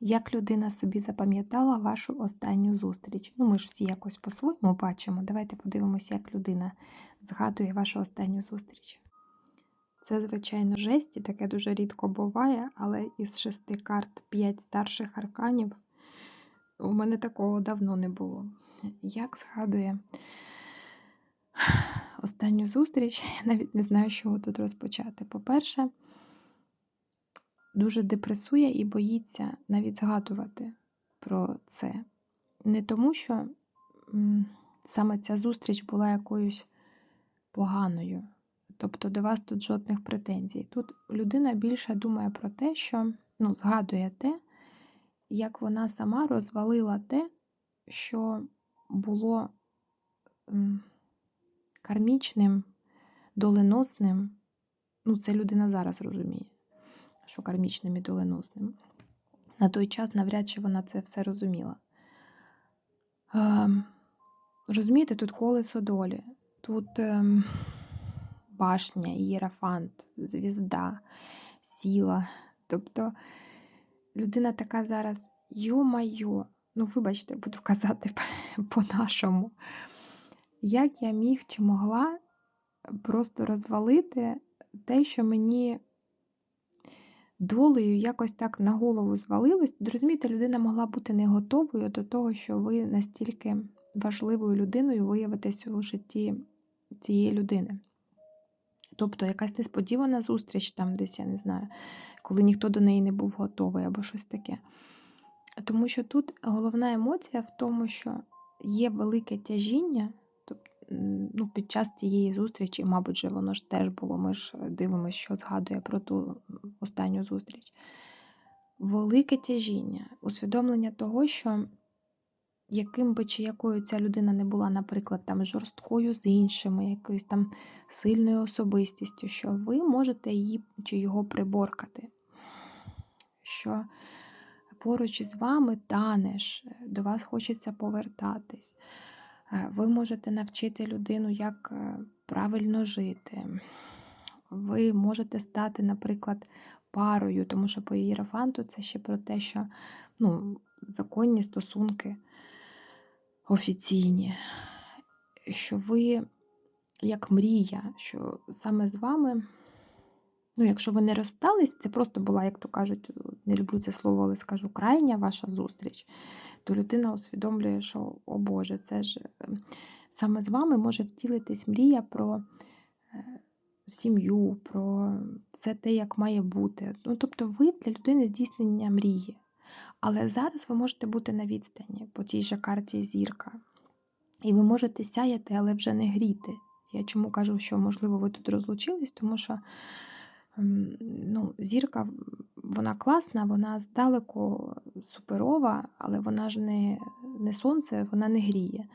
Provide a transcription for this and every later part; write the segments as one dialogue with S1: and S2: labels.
S1: Як людина собі запам'ятала вашу останню зустріч? Ну, ми ж всі якось по-своєму бачимо. Давайте подивимося, як людина згадує вашу останню зустріч. Це, звичайно, жесть, і таке дуже рідко буває, але із шести карт п'ять старших арканів у мене такого давно не було. Як згадує останню зустріч, я навіть не знаю, з чого тут розпочати. По-перше, дуже депресує і боїться навіть згадувати про це. Не тому, що саме ця зустріч була якоюсь поганою. Тобто до вас тут жодних претензій. Тут людина більше думає про те, що ну, згадує те, як вона сама розвалила те, що було кармічним, доленосним. Ну, це людина зараз розуміє, що кармічним і доленосним. На той час навряд чи вона це все розуміла. Ем, розумієте, тут колесо долі, тут ем, башня, ієрафант, звізда, сіла. Тобто людина така зараз, йо-майо, ну, вибачте, буду казати по-нашому. Як я міг чи могла просто розвалити те, що мені долею якось так на голову звалилось. Розумієте, людина могла бути не готовою до того, що ви настільки важливою людиною виявитесь у житті цієї людини. Тобто якась несподівана зустріч там десь, я не знаю, коли ніхто до неї не був готовий або щось таке. Тому що тут головна емоція в тому, що є велике тяжіння, ну, під час цієї зустрічі, мабуть, же воно ж теж було, ми ж дивимося, що згадує про ту останню зустріч. Велике тяжіння, усвідомлення того, що яким би чи якою ця людина не була, наприклад, там жорсткою з іншими, якоюсь там сильною особистістю, що ви можете її чи його приборкати. Що поруч із вами танеш, до вас хочеться повертатись. Е, Ви можете навчити людину, як е, правильно жити. Ви можете стати, наприклад, парою, тому що по ієрофанту це ще про те, що ну, законні стосунки офіційні, що ви як мрія, що саме з вами, ну, якщо ви не розстались, це просто була, як то кажуть, не люблю це слово, але скажу, крайня ваша зустріч, то людина усвідомлює, що, о Боже, це ж ем, саме з вами може втілитись мрія про е, сім'ю, про все те, як має бути. Ну, Тобто, ви для людини здійснення мрії. Але зараз ви можете бути на відстані по тій же карті зірка. І ви можете сяяти, але вже не гріти. Я чому кажу, що, можливо, ви тут розлучились, тому що ну, зірка вона класна, вона здалеку суперова, але вона ж не, не сонце, вона не гріє.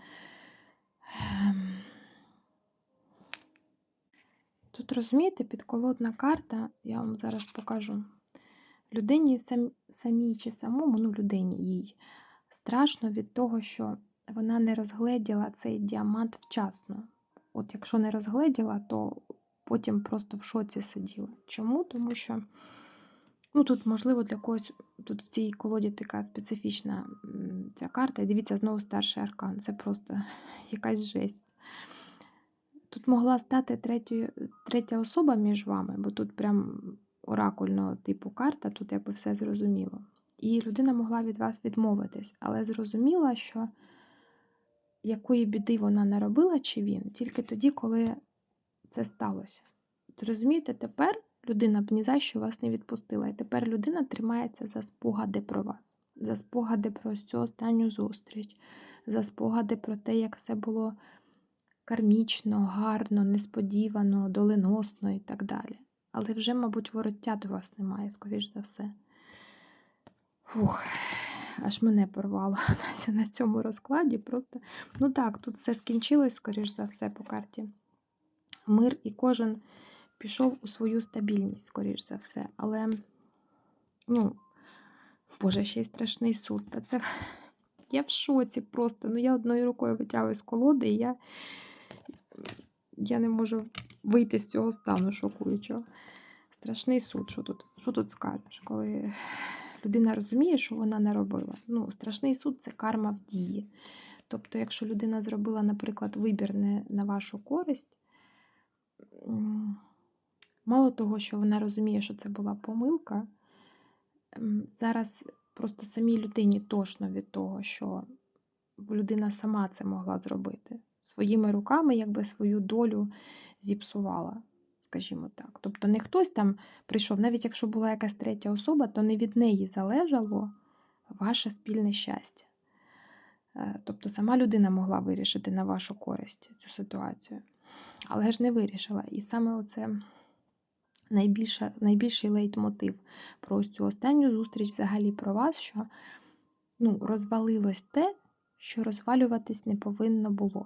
S1: Тут, розумієте, підколодна карта, я вам зараз покажу. Людині сам, самій чи самому, ну, людині їй страшно від того, що вона не розгледіла цей діамант вчасно. От якщо не розгледіла, то потім просто в шоці сиділа. Чому? Тому що ну, тут, можливо, для когось тут в цій колоді така специфічна ця карта. І дивіться, знову старший аркан. Це просто якась жесть. Тут могла стати третьою, третя особа між вами, бо тут прям оракульного типу карта, тут якби все зрозуміло. І людина могла від вас відмовитись, але зрозуміла, що якої біди вона не робила, чи він, тільки тоді, коли це сталося. От Розумієте, тепер людина б ні за що вас не відпустила. І тепер людина тримається за спогади про вас, за спогади про цю останню зустріч, за спогади про те, як все було кармічно, гарно, несподівано, доленосно і так далі. Але вже, мабуть, вороття до вас немає, скоріш за все. Фух, аж мене порвало на цьому розкладі. Просто, ну так, тут все скінчилось, скоріш за все, по карті. Мир і кожен пішов у свою стабільність, скоріш за все. Але, ну, Боже, ще й страшний суд. Та це я в шоці просто. Ну, я одною рукою витягую з колоди, і я, я не можу вийти з цього стану шокуючого. Страшний суд, що тут що тут скажеш, коли людина розуміє, що вона не робила. Ну, страшний суд це карма в дії. Тобто, якщо людина зробила, наприклад, вибір не на вашу користь, мало того, що вона розуміє, що це була помилка, зараз просто самій людині тошно від того, що людина сама це могла зробити. Своїми руками, якби свою долю зіпсувала, скажімо так. Тобто не хтось там прийшов, навіть якщо була якась третя особа, то не від неї залежало ваше спільне щастя. Е, Тобто сама людина могла вирішити на вашу користь цю ситуацію, але ж не вирішила. І саме оце найбільша, найбільший лейтмотив про ось цю останню зустріч взагалі про вас, що ну, розвалилось те, що розвалюватись не повинно було.